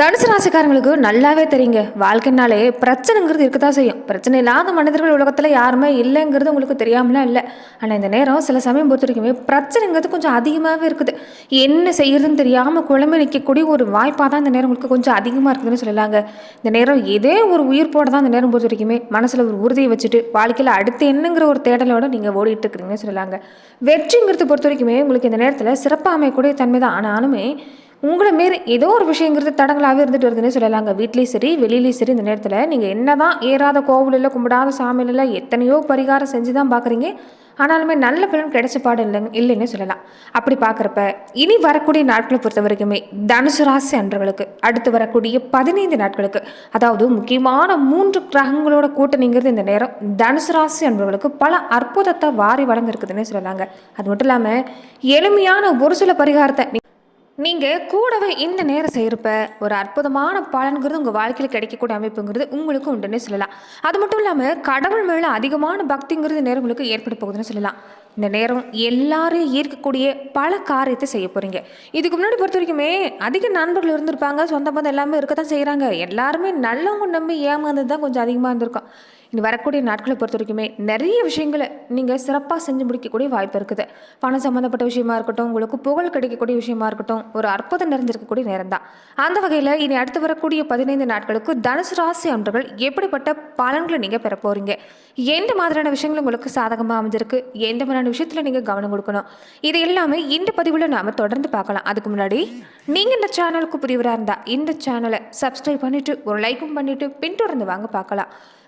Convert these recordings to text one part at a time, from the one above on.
தனுசு ராசிக்காரங்களுக்கு நல்லாவே தெரியுங்க. வாழ்க்கைனாலே பிரச்சனைங்கிறது இருக்க தான் செய்யும். பிரச்சனை இல்லாத மனிதர்கள் உலகத்தில் யாருமே இல்லைங்கிறது உங்களுக்கு தெரியாமலாம் இல்லை. ஆனால் இந்த நேரம் சில சமயம் பொறுத்த வரைக்குமே பிரச்சனைங்கிறது கொஞ்சம் அதிகமாகவே இருக்குது. என்ன செய்யறதுன்னு தெரியாமல் குழம்பு நிற்கக்கூடிய ஒரு வாய்ப்பாக தான் இந்த நேரம் உங்களுக்கு கொஞ்சம் அதிகமாக இருக்குதுன்னு சொல்லலாங்க. இந்த நேரம் ஏதே ஒரு உயிர் போட தான் இந்த நேரம் பொறுத்த வரைக்குமே மனசில் ஒரு உறுதியை வச்சுட்டு வாழ்க்கையில் அடுத்து என்னங்கிற ஒரு தேடலோட நீங்கள் ஓடிட்டு இருக்கிறீங்கன்னு சொல்லலாங்க. வெற்றிங்கிறது பொறுத்த வரைக்குமே உங்களுக்கு இந்த நேரத்தில் சிறப்பாக அமையக்கூடிய தன்மை தான் ஆனாலுமே உங்களை மாரி ஏதோ ஒரு விஷயங்கிறது தடங்களாகவே இருந்துட்டு வருதுன்னு சொல்லலாங்க. வீட்லேயும் சரி வெளியிலையும் சரி இந்த நேரத்தில் நீங்கள் என்ன தான் ஏறாத கோவிலில் கும்பிடாத சாமியில் எத்தனையோ பரிகாரம் செஞ்சு தான் பார்க்குறீங்க ஆனாலுமே நல்ல பலன் கிடைச்ச பாடு இல்லைங்க இல்லைன்னு சொல்லலாம். அப்படி பார்க்குறப்ப இனி வரக்கூடிய நாட்களை பொறுத்த வரைக்குமே தனுசு ராசி அன்றவர்களுக்கு அடுத்து வரக்கூடிய பதினைந்து நாட்களுக்கு அதாவது முக்கியமான மூன்று கிரகங்களோட கூட்டணிங்கிறது இந்த நேரம் தனுசு ராசி அன்பர்களுக்கு பல அற்புதத்தை வாரி வழங்க இருக்குதுன்னு சொல்லலாங்க. அது மட்டும் இல்லாமல் எளிமையான ஒரு சில பரிகாரத்தை நீங்கள் கூடவே இந்த நேரம் செய்கிறப்ப ஒரு அற்புதமான பலன்கிறது உங்கள் வாழ்க்கையில் கிடைக்கக்கூடிய அமைப்புங்கிறது உங்களுக்கு உண்டுன்னு சொல்லலாம். அது மட்டும் இல்லாமல் கடவுள் மேலே அதிகமான பக்திங்கிறது நேரம் உங்களுக்கு ஏற்பட போகுதுன்னு சொல்லலாம். இந்த நேரம் எல்லாரும் ஈர்க்கக்கூடிய பல காரியத்தை செய்ய போகிறீங்க இதுக்கு முன்னாடி பொறுத்த வரைக்குமே அதிக நண்பர்கள் இருந்திருப்பாங்க சொந்த பந்தம் எல்லாமே இருக்க தான் செய்கிறாங்க எல்லாருமே நல்லவங்க நம்பி ஏமாந்தது தான் கொஞ்சம் அதிகமாக இருந்திருக்கும். இனி வரக்கூடிய நாட்களை பொறுத்த வரைக்குமே நிறைய விஷயங்களை நீங்கள் சிறப்பாக செஞ்சு முடிக்கக்கூடிய வாய்ப்பு இருக்குது. பணம் சம்மந்தப்பட்ட விஷயமா இருக்கட்டும் உங்களுக்கு புகழ் கிடைக்கக்கூடிய விஷயமா இருக்கட்டும் ஒரு அற்புதம் நிறைஞ்சிருக்கக்கூடிய நேரம் தான் அந்த வகையில் இனி அடுத்து வரக்கூடிய பதினைந்து நாட்களுக்கு தனுசு ராசி அன்றர்கள் எப்படிப்பட்ட பலன்களை நீங்கள் பெற போகிறீங்க எந்த மாதிரியான விஷயங்கள் உங்களுக்கு சாதகமாக அமைஞ்சிருக்கு? எந்த மாதிரியான விஷயத்தில் நீங்கள் கவனம் கொடுக்கணும்? இது எல்லாமே இந்த பதிவில் நாம் தொடர்ந்து பார்க்கலாம். அதுக்கு முன்னாடி நீங்கள் இந்த சேனலுக்கு புரியவராக இருந்தால் இந்த சேனலை சப்ஸ்கிரைப் பண்ணிவிட்டு ஒரு லைக்கும் பண்ணிவிட்டு பின்தொடர்ந்து வாங்க பார்க்கலாம்.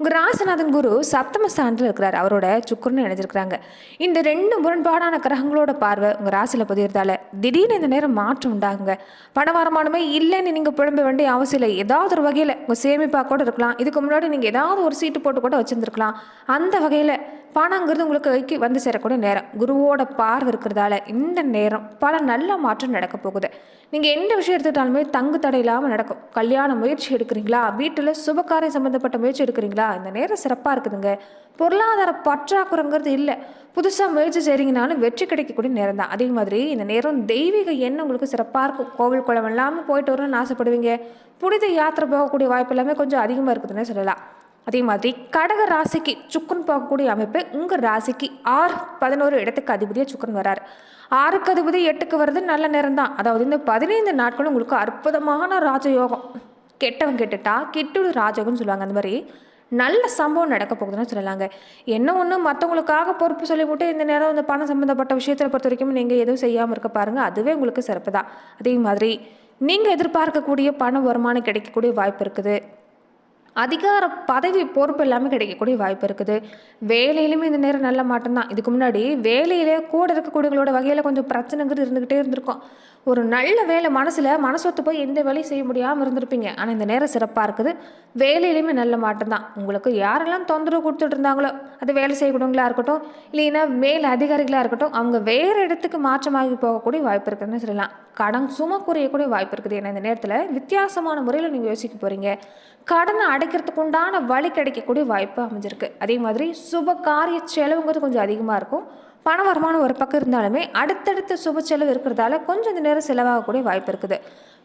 உங்கள் ராசநாதன் குரு சப்தம ஸ்தானத்தில் இருக்கிறார். அவரோட சுக்குருன்னு நினைச்சிருக்கிறாங்க இந்த ரெண்டு முரண்பாடான கிரகங்களோட பார்வை உங்கள் ராசியில் பதிகிறதால திடீர்னு இந்த நேரம் மாற்றம் உண்டாகுங்க. பண வருமானமே இல்லைன்னு நீங்கள் புலம்ப வேண்டிய அவசியம் இல்லை. ஏதாவது ஒரு வகையில் உங்கள் சேமிப்பாக கூட இருக்கலாம். இதுக்கு முன்னாடி நீங்கள் ஏதாவது ஒரு சீட்டு போட்டு கூட வச்சுருந்துருக்கலாம். அந்த வகையில் பணங்கிறது உங்களுக்கு கைக்கு வந்து சேரக்கூடிய நேரம். குருவோட பார்வை இருக்கிறதால இந்த நேரம் பல நல்ல மாற்றம் நடக்க போகுது. நீங்கள் எந்த விஷயம் எடுத்துட்டாலுமே தங்கு தடை இல்லாமல் நடக்கும். கல்யாண முயற்சி எடுக்கிறீங்களா? வீட்டில் சுபகாரியம் சம்மந்தப்பட்ட முயற்சி எடுக்கிறீங்களா? இந்த நேரம் சிறப்பாக இருக்குதுங்க. பொருளாதார பற்றாக்குறைங்கிறது இல்லை. புதுசாக முயற்சி செய்கிறீங்கனாலும் வெற்றி கிடைக்கக்கூடிய நேரம் தான். அதே மாதிரி இந்த நேரம் தெய்வீக எண்ணம் உங்களுக்கு சிறப்பாக இருக்கும். கோவில் குளம் இல்லாமல் போயிட்டு வரணும்னு ஆசைப்படுவீங்க. புனித யாத்திரை போகக்கூடிய வாய்ப்பு எல்லாமே கொஞ்சம் அதிகமாக இருக்குதுன்னே சொல்லலாம். அதே மாதிரி கடக ராசிக்கு சுக்கன் போகக்கூடிய அமைப்பு உங்கள் ராசிக்கு ஆறு பதினோரு இடத்துக்கு அதிபதியாக சுக்கன் வராரு. ஆறுக்கு அதிபதி எட்டுக்கு வர்றது நல்ல நேரம் தான் அதாவது இந்த பதினைந்து நாட்களும் உங்களுக்கு அற்புதமான ராஜயோகம். கெட்டவன் கெட்டுட்டா கெட்டுடு ராஜயோகம்னு சொல்லுவாங்க. அந்த மாதிரி நல்ல சம்பவம் நடக்க போகுதுன்னு சொல்லலாங்க. என்ன ஒன்று மற்றவங்களுக்காக பொறுப்பு சொல்லிவிட்டு இந்த நேரம் இந்த பணம் சம்மந்தப்பட்ட விஷயத்தில் பொறுத்த வரைக்கும் நீங்கள் எதுவும் செய்யாமல் இருக்க பாருங்கள் அதுவே உங்களுக்கு சிறப்பு தான் அதே மாதிரி நீங்கள் எதிர்பார்க்கக்கூடிய பண வருமானம் கிடைக்கக்கூடிய வாய்ப்பு இருக்குது. அதிகார பதவி பொறுப்பு எல்லாமே கிடைக்கக்கூடிய வாய்ப்பு இருக்குது. வேலையிலுமே இந்த நேரம் நல்ல மாற்றம் தான். இதுக்கு முன்னாடி வேலையிலே கூட இருக்கக்கூடியவங்களோட வகையில் கொஞ்சம் பிரச்சனைங்கிறது இருந்துக்கிட்டே இருந்திருக்கும். ஒரு நல்ல வேலை மனசில் மனசொத்து போய் எந்த வேலையும் செய்ய முடியாமல் இருந்திருப்பீங்க. ஆனால் இந்த நேரம் சிறப்பாக இருக்குது. வேலையிலையுமே நல்ல மாற்றம் தான். உங்களுக்கு யாரெல்லாம் தொந்தரவு கொடுத்துட்டு இருந்தாங்களோ அது வேலை செய்யக்கூடியவங்களா இருக்கட்டும் இல்லைன்னா மேல் அதிகாரிகளாக இருக்கட்டும் அவங்க வேறு இடத்துக்கு மாற்றமாகி போகக்கூடிய வாய்ப்பு இருக்குதுன்னு சொல்லலாம். கடன் சும்மா குறையக்கூடிய வாய்ப்பு இருக்குது. ஏன்னா இந்த நேரத்தில் வித்தியாசமான முறையில் நீங்கள் யோசிக்க போகிறீங்க கடனை அடைக்கிறதுக்கு உண்டான வழி கிடைக்கக்கூடிய வாய்ப்பு அமைஞ்சிருக்கு. அதே மாதிரி சுப காரிய செலவுங்கிறது கொஞ்சம் அதிகமாக இருக்கும். பண வருமானம் ஒரு பக்கம் இருந்தாலுமே அடுத்தடுத்த சுப செலவு இருக்கிறதால கொஞ்சம் இந்த நேரம் செலவாகக்கூடிய வாய்ப்பு இருக்குது.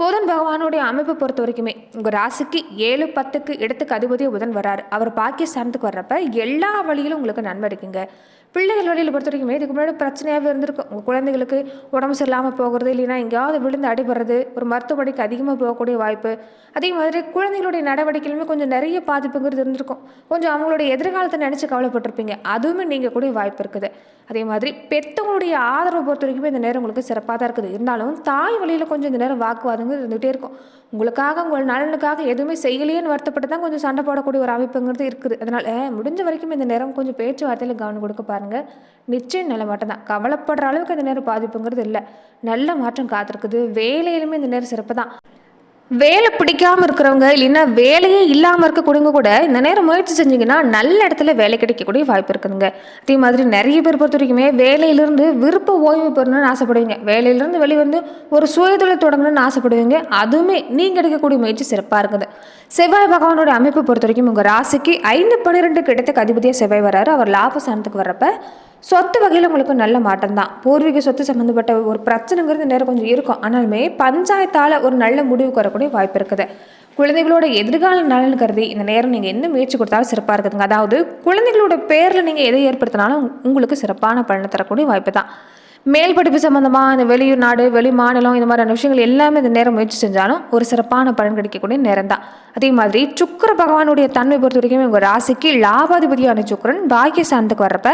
புதன் பகவானுடைய அமைப்பை பொறுத்த வரைக்குமே உங்கள் ராசிக்கு ஏழு பத்துக்கு இடத்துக்கு அதிபதியாக புதன் வர்றார். அவர் பாக்கியஸ்தானத்துக்கு வர்றப்ப எல்லா வழியிலும் உங்களுக்கு நன்மை இருக்குங்க. பிள்ளைகள் வழியில் பொறுத்த வரைக்குமே இதுக்கு முன்னாடி பிரச்சனையாகவே இருந்திருக்கும். உங்கள் குழந்தைகளுக்கு உடம்பு சரியில்லாமல் போகிறது இல்லைன்னா எங்கேயாவது விழுந்து அடிபடுறது ஒரு மருத்துவமனைக்கு அதிகமாக போகக்கூடிய வாய்ப்பு. அதே மாதிரி குழந்தைகளுடைய நடவடிக்கையிலுமே கொஞ்சம் நிறைய பாதிப்புங்கிறது இருந்திருக்கும். கொஞ்சம் அவங்களுடைய எதிர்காலத்தை நினச்சி கவலைப்பட்டிருப்பீங்க. அதுவுமே நீங்கள் கூட வாய்ப்பு இருக்குது. அதே மாதிரி பெற்றவங்களுடைய ஆதரவை பொறுத்த வரைக்குமே இந்த நேரம் உங்களுக்கு சிறப்பாக தான் இருக்குது. இருந்தாலும் தாய் வழியில் கொஞ்சம் இந்த நேரம் வாக்குவாதங்கள் இருந்துகிட்டே இருக்கும். உங்களுக்காக உங்கள் நலனுக்காக எதுவுமே செய்யலையேன்னு வருத்தப்பட்டு தான் கொஞ்சம் சண்டை போடக்கூடிய ஒரு அமைப்புங்கிறது இருக்குது. அதனால் முடிஞ்ச வரைக்கும் இந்த நேரம் கொஞ்சம் பேச்சுவார்த்தையில் கவனம் கொடுக்க பாருங்கள் நிச்சயம் நல்ல மாற்றம் தான். கவலைப்படுற அளவுக்கு இந்த நேரம் பாதிப்புங்கிறது இல்லை. நல்ல மாற்றம் காத்திருக்குது. வேலையிலுமே இந்த நேரம் சிறப்பு தான். வேலை பிடிக்காம இருக்கிறவங்க இல்லைன்னா வேலையே இல்லாமல் இருக்கக்கூடியவங்க கூட இந்த நேரம் முயற்சி செஞ்சீங்கன்னா நல்ல இடத்துல வேலை கிடைக்கக்கூடிய வாய்ப்பு இருக்குதுங்க. அதே மாதிரி நிறைய பேர் பொறுத்த வரைக்குமே வேலையிலிருந்து விருப்ப ஓய்வு பெறணும்னு ஆசைப்படுவீங்க. வேலையிலிருந்து வெளியே வந்து ஒரு சுயதொழில் தொடங்கணும்னு ஆசைப்படுவீங்க. அதுவுமே நீங்கள் எடுக்கக்கூடிய முயற்சி சிறப்பாக இருக்குது. செவ்வாய் பகவானோட அமைப்பை பொறுத்த வரைக்கும் உங்கள் ராசிக்கு ஐந்து பன்னிரெண்டு கிடைத்த அதிபதியாக செவ்வாய் வராரு அவர் லாபஸ்தானத்துக்கு வர்றப்ப சொத்து வகையில் உங்களுக்கு நல்ல மாற்றம் தான் பூர்வீக சொத்து சம்மந்தப்பட்ட ஒரு பிரச்சனைங்கிறது நேரம் கொஞ்சம் இருக்கும். ஆனாலுமே பஞ்சாயத்தால் ஒரு நல்ல முடிவுக்கு வரக்கூடிய வாய்ப்பு இருக்குது. குழந்தைகளோட எதிர்கால நலன் கருதி இந்த நேரம் நீங்கள் எந்த முயற்சி கொடுத்தாலும் சிறப்பாக இருக்குதுங்க. அதாவது குழந்தைகளோட பேரில் நீங்கள் எதை ஏற்படுத்தினாலும் உங்களுக்கு சிறப்பான பலனை தரக்கூடிய வாய்ப்பு தான் மேல் படிப்பு சம்மந்தமாக இந்த வெளியூர் நாடு வெளி மாநிலம் இந்த மாதிரியான விஷயங்கள் எல்லாமே இந்த நேரம் முயற்சி செஞ்சாலும் ஒரு சிறப்பான பலன் கிடைக்கக்கூடிய நேரம் தான் அதே மாதிரி சுக்கர பகவானுடைய தன்மை பொறுத்த வரைக்கும் உங்கள் ராசிக்கு லாபாதிபதியான சுக்கரன் பாக்கிய சாந்தத்துக்கு வர்றப்ப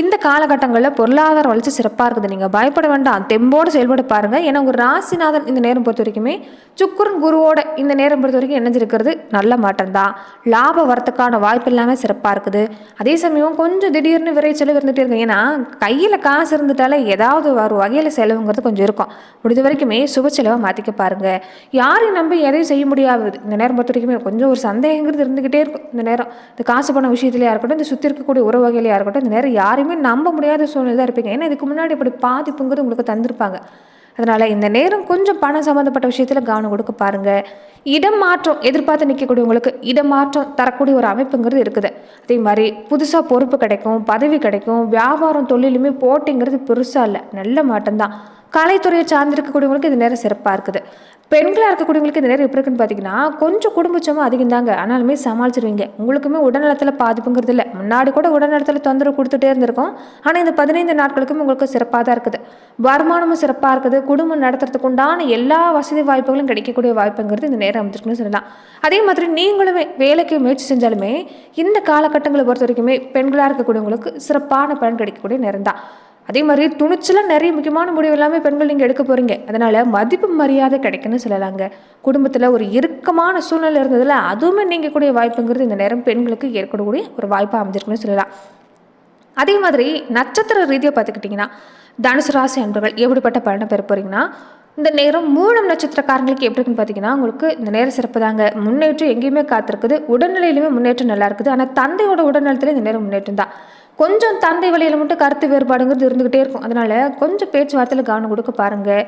இந்த காலகட்டங்களில் பொருளாதார வளர்ச்சி சிறப்பாக இருக்குது. நீங்கள் பயப்பட வேண்டாம். தெம்போடு செயல்பட பாருங்கள் ஏன்னா உங்கள் ராசிநாதன் இந்த நேரம் பொறுத்த வரைக்குமே சுக்குரன் குருவோட இந்த நேரம் பொறுத்த வரைக்கும் இணைஞ்சிருக்கிறது நல்ல மாற்றம் தான் லாபம் வரத்துக்கான வாய்ப்பு எல்லாமே சிறப்பாக இருக்குது. அதே சமயம் கொஞ்சம் திடீர்னு விரைச்சல் இருந்துகிட்டே இருக்கும். ஏன்னா கையில் காசு இருந்துட்டாலே ஏதாவது ஒரு வகையில் செலவுங்கிறது கொஞ்சம் இருக்கும். முடிஞ்ச வரைக்குமே சுப செலவை மாற்றிக்க பாருங்கள் யாரையும் நம்பி எதையும் செய்ய முடியாது இந்த நேரம் பொறுத்த வரைக்குமே கொஞ்சம் ஒரு சந்தேகங்கிறது இருந்துக்கிட்டே இருக்கும். இந்த நேரம் இந்த காசு பணம் விஷயத்துலையாக இருக்கட்டும் இந்த சுற்றி இருக்கக்கூடிய உறவு வகையிலையாக இருக்கட்டும் இந்த நேரம் யார் நம்ப முடியாத சூழ்நிலை தான் இருப்பீங்க. ஏன்னா இதுக்கு முன்னாடி இப்படி பாதிப்புங்கிறது உங்களுக்கு தந்திருப்பாங்க. அதனால் இந்த நேரம் கொஞ்சம் பணம் சம்மந்தப்பட்ட விஷயத்தில் கவனம் கொடுக்க பாருங்கள் இடம் மாற்றம் எதிர்பார்த்து நிற்கக்கூடியவங்களுக்கு இடம் மாற்றம் தரக்கூடிய ஒரு அமைப்புங்கிறது இருக்குது. அதே மாதிரி புதுசாக பொறுப்பு கிடைக்கும் பதவி கிடைக்கும் வியாபாரம் தொழிலுமே போட்டிங்கிறது பெருசாக இல்லை. நல்ல மாற்றம்தான். கலைத்துறையை சார்ந்திருக்கக்கூடியவங்களுக்கு இது நேரம் சிறப்பாக இருக்குது. பெண்களாக இருக்கக்கூடியவங்களுக்கு இந்த நேரம் எப்படி இருக்குன்னு பார்த்தீங்கன்னா கொஞ்சம் குடும்பச்சமாக அதிகம் தாங்க. ஆனாலுமே சமாளிச்சிருவீங்க. உங்களுக்குமே உடல்நலத்தில் பாதிப்புங்கிறது இல்லை. முன்னாடி கூட உடல்நலத்தில் தொந்தரவு கொடுத்துட்டே இருந்திருக்கும். ஆனால் இந்த பதினைந்து நாட்களுக்கும் உங்களுக்கு சிறப்பாக தான் இருக்குது. வருமானமும் சிறப்பாக இருக்குது. குடும்பம் நடத்துறதுக்கு உண்டான எல்லா வசதி வாய்ப்புகளும் கிடைக்கக்கூடிய வாய்ப்புங்கிறது இந்த நேரம் அமைச்சிருக்குன்னு சொல்லலாம். அதே மாதிரி நீங்களுமே வேலைக்கு முயற்சி செஞ்சாலுமே இந்த காலகட்டங்களை பொறுத்த வரைக்குமே பெண்களாக இருக்கக்கூடியவங்களுக்கு சிறப்பான பலன் கிடைக்கக்கூடிய நேரம் தான். அதே மாதிரி துணிச்சலாக நிறைய முக்கியமான முடிவு எல்லாமே பெண்கள் நீங்கள் எடுக்க போகிறீங்க அதனால் மதிப்பு மரியாதை கிடைக்குன்னு சொல்லலாங்க. குடும்பத்தில் ஒரு இறுக்கமான சூழ்நிலை இருந்ததில் அதுவுமே நீங்கள் கூடிய வாய்ப்புங்கிறது இந்த நேரம் பெண்களுக்கு ஏற்படக்கூடிய ஒரு வாய்ப்பாக அமைஞ்சிருக்குன்னு சொல்லலாம். அதே மாதிரி நட்சத்திர ரீதியாக பார்த்துக்கிட்டிங்கன்னா தனுசு ராசி அன்பர்கள் எப்படிப்பட்ட பலனை பெற போகிறீங்கன்னா இந்த நேரம் மூலம் நட்சத்திரக்காரங்களுக்கு எப்படி இருக்குன்னு பார்த்தீங்கன்னா உங்களுக்கு இந்த நேரம் சிறப்பு தாங்க. முன்னேற்றம் எங்கேயுமே காத்திருக்குது. உடல்நிலையிலுமே முன்னேற்றம் நல்லா இருக்குது. ஆனால் தந்தையோட உடல்நலத்தில் இந்த நேரம் முன்னேற்றம் தான். கொஞ்சம் தந்தை வழியில் மட்டும் கருத்து வேறுபாடுங்கிறது இருந்துக்கிட்டே இருக்கும். அதனால் கொஞ்சம் பேச்சுவார்த்தையில் கவனம் கொடுக்க பாருங்கள்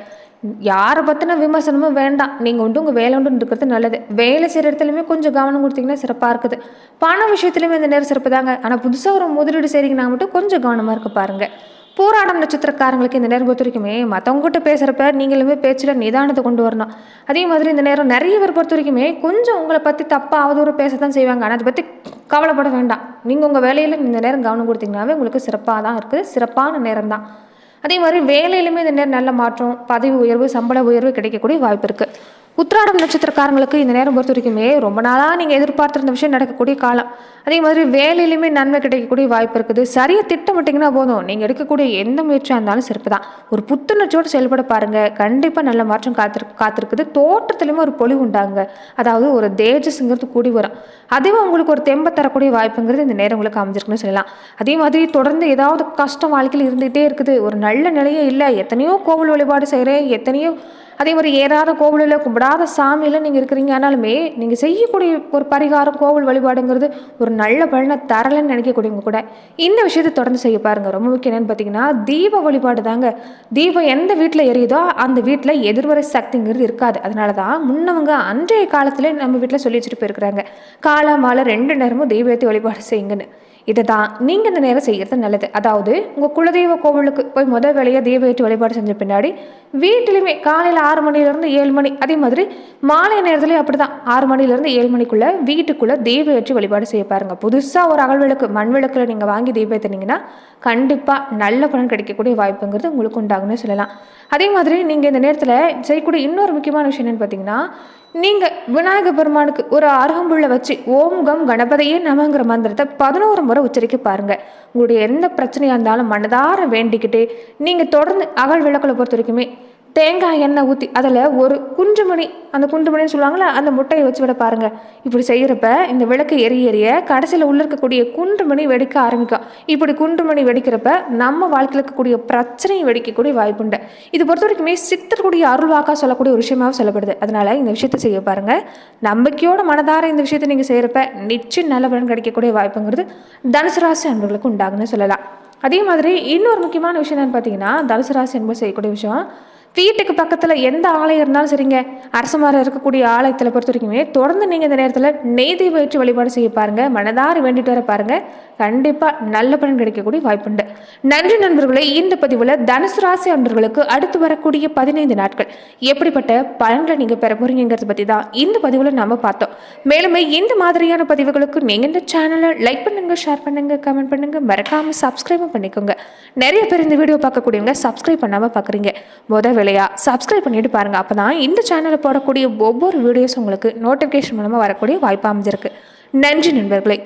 யாரை பற்றின விமர்சனமும் வேண்டாம். நீங்கள் உண்டு உங்கள் வேலை உண்டு இருக்கிறது நல்லது. வேலை செய்கிற இடத்துலையுமே கொஞ்சம் கவனம் கொடுத்தீங்கன்னா சிறப்பாக இருக்குது. பண விஷயத்துலையுமே இந்த நேரம் சிறப்பு தாங்க. ஆனால் புதுசாக ஒரு முதலீடு செய்கிறீங்கன்னா மட்டும் கொஞ்சம் கவனமாக இருக்க பாருங்கள் போராடம் நட்சத்திரக்காரங்களுக்கு இந்த நேரம் பொறுத்தவரைக்குமே மற்றவங்ககிட்ட பேசுகிறப்ப நீங்களுமே பேச்சில் நிதானத்தை கொண்டு வரணும். அதே மாதிரி இந்த நேரம் நிறைய பேர் பொறுத்த வரைக்குமே கொஞ்சம் உங்களை பற்றி தப்பாக அவதூறு பேச தான் செய்வாங்க. ஆனால் அதை பற்றி கவலைப்பட வேண்டாம். நீங்கள் உங்கள் வேலையில் இந்த நேரம் கவனம் கொடுத்தீங்கன்னாவே உங்களுக்கு சிறப்பாக தான் இருக்குது சிறப்பான நேரம் தான். அதே மாதிரி வேலையிலுமே இந்த நேரம் நல்ல மாற்றம் பதவி உயர்வு சம்பள உயர்வு கிடைக்கக்கூடிய வாய்ப்பு இருக்குது உத்ராடம் நட்சத்திரக்காரங்களுக்கு இந்த நேரம் பொறுத்த வரைக்குமே ரொம்ப நாளாக நீங்கள் எதிர்பார்த்துருந்த விஷயம் நடக்கக்கூடிய காலம். அதே மாதிரி வேலையிலுமே நன்மை கிடைக்கக்கூடிய வாய்ப்பு இருக்குது. சரியாக திட்டமிட்டிங்கன்னா போதும். நீங்கள் எடுக்கக்கூடிய எந்த முயற்சியாக இருந்தாலும் சிறப்பு தான். ஒரு புத்துணர்ச்சியோடு செயல்பட பாருங்கள் கண்டிப்பாக நல்ல மாற்றம் காத்திரு காத்திருக்குது. தோட்டத்துலேயுமே ஒரு பொலி உண்டாங்க. அதாவது ஒரு தேஜஸ்ங்கிறது கூடி வரும். அதுவும் உங்களுக்கு ஒரு தெம்ப தரக்கூடிய வாய்ப்புங்கிறது இந்த நேரம் உங்களுக்கு அமைஞ்சிருக்குன்னு சொல்லலாம். அதே மாதிரி தொடர்ந்து ஏதாவது கஷ்டம் வாழ்க்கையில் இருந்துகிட்டே இருக்குது. ஒரு நல்ல நிலையே இல்லை. எத்தனையோ கோவில் வழிபாடு செய்கிறேன் எத்தனையோ அதே மாதிரி ஏறாத கோவிலில் கும்பிடாத சாமியில் நீங்கள் இருக்கிறீங்க. ஆனாலுமே நீங்கள் செய்யக்கூடிய ஒரு பரிகாரம் கோவில் வழிபாடுங்கிறது ஒரு நல்ல பலனை தரலன்னு நினைக்கக்கூடியவங்க கூட. இந்த விஷயத்தை தொடர்ந்து செய்ய பாருங்கள் ரொம்ப முக்கியம் என்னென்னு பார்த்தீங்கன்னா தீப வழிபாடு தாங்க. தீபம் எந்த வீட்டில் எரியுதோ அந்த வீட்டில் எதிர்வரை சக்திங்கிறது இருக்காது. அதனால தான் முன்னவங்க அன்றைய காலத்தில் நம்ம வீட்டில் சொல்லி வச்சுட்டு போயிருக்கிறாங்க. காலை மாலை ரெண்டு நேரமும் தெய்வத்தை வழிபாடு செய்யுங்கன்னு. இதை தான் நீங்கள் இந்த நேரம் செய்கிறது நல்லது. அதாவது உங்கள் குலதெய்வ கோவிலுக்கு போய் முதல் வேலையாக தெய்வ ஏற்றி வழிபாடு செஞ்ச பின்னாடி வீட்டிலையுமே காலையில் ஆறு மணிலேருந்து ஏழு மணி அதே மாதிரி மாலை நேரத்துலேயும் அப்படி தான் ஆறு மணிலேருந்து ஏழு மணிக்குள்ளே வீட்டுக்குள்ளே தெய்வ ஏற்றி வழிபாடு செய்ய பாருங்கள் புதுசாக ஒரு அகல் விளக்கு மண் விளக்கில் நீங்கள் வாங்கி தெய்வம் ஏற்றினீங்கன்னா கண்டிப்பாக நல்ல பலன் கிடைக்கக்கூடிய வாய்ப்புங்கிறது உங்களுக்கு உண்டாகுன்னு சொல்லலாம். அதே மாதிரி நீங்கள் இந்த நேரத்தில் செய்யக்கூடிய இன்னொரு முக்கியமான விஷயம் என்னென்னு பார்த்தீங்கன்னா நீங்கள் விநாயக பெருமானுக்கு ஒரு அருகம்புள்ள வச்சு ஓம் கம் கணபதியே நமங்கிற மந்திரத்தை பதினோரு முறை உச்சரிக்க பாருங்கள் உங்களுடைய எந்த பிரச்சனையாக இருந்தாலும் மனதார வேண்டிக்கிட்டு நீங்கள் தொடர்ந்து அகல் விளக்கில் பொறுத்த வரைக்குமே தேங்காய் எண்ணெய் ஊற்றி அதில் ஒரு குன்றுமணி அந்த குன்றுமணின்னு சொல்லுவாங்களே அந்த முட்டையை வச்சு விட பாருங்கள் இப்படி செய்கிறப்ப இந்த விளக்கு எரிய எரிய கடைசியில் உள்ள இருக்கக்கூடிய குன்றுமணி வெடிக்க ஆரம்பிக்கும். இப்படி குன்றுமணி வெடிக்கிறப்ப நம்ம வாழ்க்கையில் இருக்கக்கூடிய பிரச்சனையும் வெடிக்கக்கூடிய வாய்ப்புண்டு இது பொறுத்த வரைக்குமே சித்தர்களுடைய அருள்வாக்கா சொல்லக்கூடிய ஒரு விஷயமாக சொல்லப்படுது. அதனால் இந்த விஷயத்தை செய்ய பாருங்கள் நம்பிக்கையோட மனதார இந்த விஷயத்தை நீங்கள் செய்கிறப்ப நிச்சயம் நல்ல பலன் கிடைக்கக்கூடிய வாய்ப்புங்கிறது தனுசு ராசி அன்பர்களுக்கு உண்டாகுன்னு சொல்லலாம். அதே மாதிரி இன்னொரு முக்கியமான விஷயம் என்னென்னு பார்த்தீங்கன்னா தனுசு ராசி என்பது செய்யக்கூடிய விஷயம். வீட்டுக்கு பக்கத்தில் எந்த ஆலயம் இருந்தாலும் சரிங்க. அரச இருக்கக்கூடிய ஆலயத்தில் பொறுத்த வரைக்குமே தொடர்ந்து நீங்கள் இந்த நேரத்தில் நெய் தீபம் வழிபாடு செய்ய பாருங்கள் மனதார வேண்டிட்டு வர பாருங்கள் கண்டிப்பாக நல்ல பலன் கிடைக்கக்கூடிய வாய்ப்புண்டு நன்றி நண்பர்களே இந்த பதிவில் தனுசு ராசி அன்பர்களுக்கு அடுத்து வரக்கூடிய பதினைந்து நாட்கள் எப்படிப்பட்ட பலன்களை நீங்கள் பெற போகிறீங்கிறத பற்றி தான் இந்த பதிவில் நம்ம பார்த்தோம். மேலுமே இந்த மாதிரியான பதிவுகளுக்கு நீங்கள் இந்த சேனலை லைக் பண்ணுங்கள் ஷேர் பண்ணுங்கள் கமெண்ட் பண்ணுங்கள் மறக்காமல் சப்ஸ்கிரைபும் பண்ணிக்கோங்க. நிறைய பேர் இந்த வீடியோ பார்க்கக்கூடியவங்க சப்ஸ்கிரைப் பண்ணாமல் பார்க்குறீங்க முதல் இல்லையா? சப்ஸ்கிரைப் பண்ணிட்டு பாருங்கள் அப்போ தான் இந்த சேனலில் போடக்கூடிய ஒவ்வொரு வீடியோஸ் உங்களுக்கு நோட்டிஃபிகேஷன் மூலமாக வரக்கூடிய வாய்ப்பு அமைஞ்சிருக்கு. நன்றி நண்பர்களே.